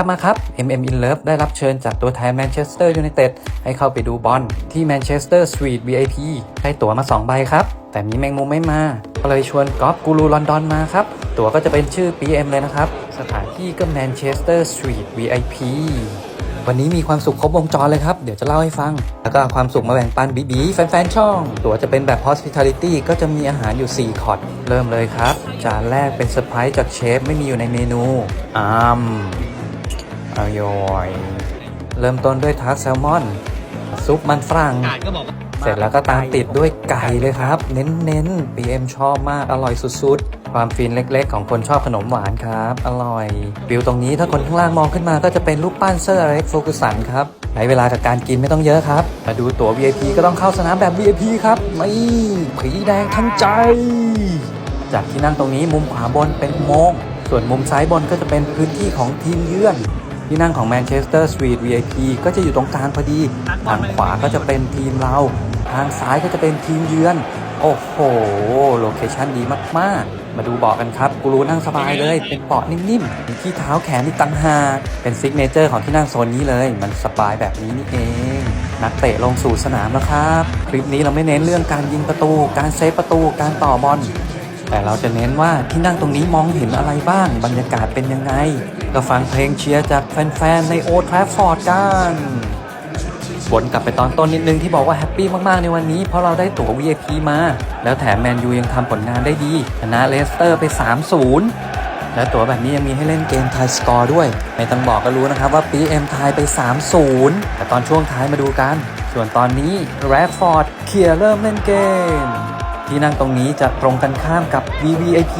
ครับมาครับ MM in Love ได้รับเชิญจากตัวแทนแมนเชสเตอร์ยูไนเต็ดให้เข้าไปดูบอลที่แมนเชสเตอร์สวีท VIP ได้ตั๋วมา 2 ใบครับ แต่มีแมงมุมไม่มา ก็เลยชวนกอล์ฟกูรูลอนดอนมาครับ ตั๋วก็จะเป็นชื่อ PM เลยนะครับ สถานที่ก็แมนเชสเตอร์สวีท VIP วันนี้มีความสุขครบวงจรเลยครับ เดี๋ยวจะเล่าให้ฟัง แล้วก็ความสุขมาแบ่งปันบีบีแฟนๆ ช่อง ตั๋วจะเป็นแบบ hospitality ก็จะมีอาหารอยู่ 4 คอร์ดเริ่มเลยครับ จานแรกเป็นเซอร์ไพรส์จากเชฟไม่มีอยู่ในเมนูอ้าม อร่อยเริ่มต้นด้วยทาร์ตแซลมอน ซุปมันฝรั่งการก็บอกว่าเสร็จแล้วก็ตามติดด้วยไก่เลยครับ เน้นๆ PM ชอบมากอร่อยสุดๆ ความฟินเล็กๆ ของคนชอบขนมหวานครับ อร่อย วิวตรงนี้ถ้าคนข้างล่างมองขึ้นมาก็จะเป็นรูปปั้นเซอร์อเล็กโฟกุสันครับใช้เวลากับการกินไม่ต้องเยอะครับ มาดูตั๋ว VIP ก็ต้องเข้าสนามแบบ VIP ครับไม่ผีแดงทั้งใจ จากที่นั่งตรงนี้มุมขวาบนเป็นอุโมงค์ส่วนมุมซ้ายบนก็จะเป็นพื้นที่ของทีมเยือน ที่นั่งของแมนเชสเตอร์สวีท VIP ก็จะอยู่ตรงกลางพอดี ทางขวาก็จะเป็นทีมเรา ทางซ้ายก็จะเป็นทีมเยือน โอ้โห โลเคชั่นดีมาก ๆ มาดูเบาะกันครับ กูรู้นั่งสบายเลย เป็นเบาะนิ่มๆมีที่เท้าแขนอีกต่งหาก เป็นซิกเนเจอร์ของที่นั่งโซนนี้เลย มันสบายแบบนี้นี่เอง นักเตะลงสู่สนามแล้วครับ คลิปนี้เราไม่เน้นเรื่องการยิงประตู การเซฟประตู การต่อบอล แต่เราจะเน้นว่าที่นั่งตรงนี้มองเห็นอะไรบ้าง บรรยากาศเป็นยังไง ก็ฟังเพลงเชียร์จากแฟนๆ ในโอทราฟฟอร์ดกันวนกลับไปตอนต้นนิดนึงที่บอกว่าแฮปปี้มากๆในวันนี้เพราะเราได้ตั๋ว VIP มา แล้วแถมแมนยูยังทำผลงานได้ดีชนะเลสเตอร์ไป 3-0 และตั๋วแบบนี้ยังมีให้เล่นเกมทายสกอร์ด้วย ไม่ต้องบอกก็รู้นะครับว่า PM ทายไป 3-0 แต่ตอนช่วงท้ายมาดูกัน ส่วนตอนนี้แรดฟอร์ดเคลียร์เริ่มเล่นเกม ที่นั่งตรงนี้จะตรงกันข้ามกับ VVIP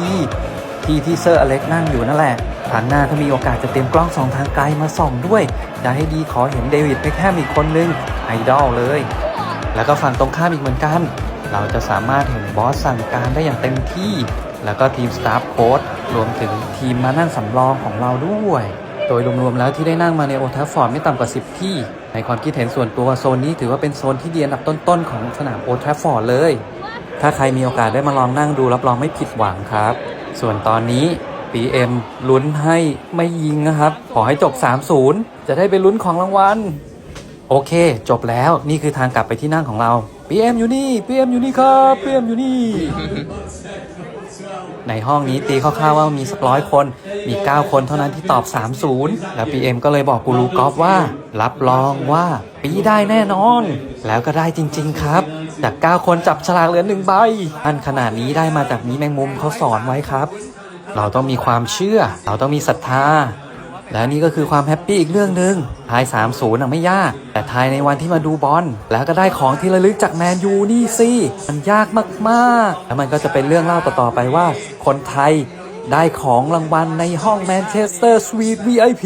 ที่ที่เซอร์อเล็กนั่งอยู่นั่นแหละครั้งหน้าถ้ามีโอกาสจะเตรียมกล้องสองทางไกลมาส่องด้วยจะให้ดีขอเห็นเดวิดเบคแฮมอีกคนนึงไอดอลเลย แล้วก็ฝั่งตรงข้ามอีกเหมือนกัน เราจะสามารถเห็นบอสสั่งการได้อย่างเต็มที่ แล้วก็ทีมสตาฟโค้ดรวมถึงทีมมานั่งสำรองของเราด้วย โดยรวมๆแล้วที่ได้นั่งมาในโอทัฟฟอร์ดไม่ต่ำกว่า 10 ที่ ในความคิดเห็นส่วนตัวโซนนี้ถือว่าเป็นโซนที่ดีอันดับต้นๆของสนามโอทัฟฟอร์ดเลย ถ้าใครมีโอกาสได้มาลองนั่งดูรับรองไม่ผิดหวังครับ ส่วนตอนนี้ PM ลุ้นให้ไม่ยิงนะครับ ขอให้จบ 3-0 จะได้ไปลุ้นของรางวัล โอเค จบแล้วนี่คือทางกลับไปที่นั่งของเรา PM อยู่นี่ PM อยู่นี่ครับ PM อยู่นี่ ในห้องนี้ตีคร่าวๆว่ามีสักร้อยคน มี 9 คนเท่านั้นที่ตอบ 30 แล้ว PM ก็เลยบอกกูรูกอล์ฟว่า รับรองว่าปีได้แน่นอน แล้วก็ได้จริง ๆ ครับ จาก 9 คนจับฉลากเหลือหนึ่งใบ อันขนาดนี้ได้มาจากมีแมงมุมเขาสอนไว้ครับ เราต้องมีความเชื่อ เราต้องมีศรัทธา และนี่ก็คือความแฮปปี้อีกเรื่องหนึ่งทาย 3-0น่ะไม่ยาก แต่ทายในวันที่มาดูบอล แล้วก็ได้ของที่ระลึกจากแมนยูนี่สิ มันยากมากๆ แล้วมันก็จะเป็นเรื่องเล่าต่อๆไปว่า คนไทยได้ของรางวัลในห้องแมนเชสเตอร์สวีท VIP